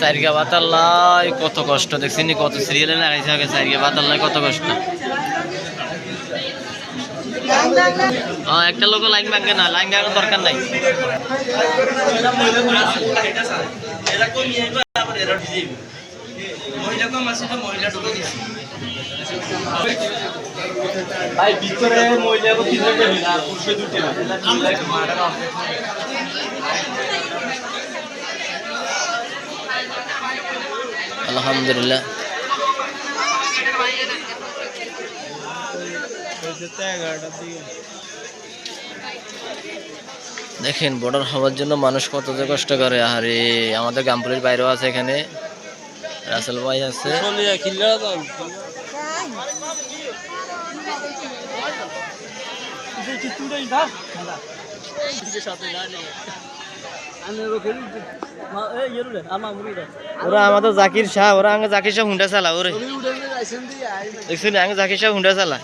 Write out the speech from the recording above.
সাইরগা বাতাল্লাই কত কষ্ট, দেখছি নি কত সিরিয়ালে লাগাইছে আগে সাইরগা বাতাল্লাই কত কষ্ট। একটা লোক লাইন ভাঙে না, লাইন ভাঙার দরকার নাই। ভিতরে মহিলা আলহামদুলিল্লাহ। দেখেন বর্ডার হওয়ার জন্য মানুষ কত যে কষ্ট করে। আরে আমাদের গামপুরের বাইরেও আছে এখানে। রাসেল ভাই আছে। ওরা আমাদের জাকির শাহ ওরা আগে জাকির শাহ হুন্ডা চালা ওরে। দেখছেন আগে জাকির শাহ হুন্ডা চালা।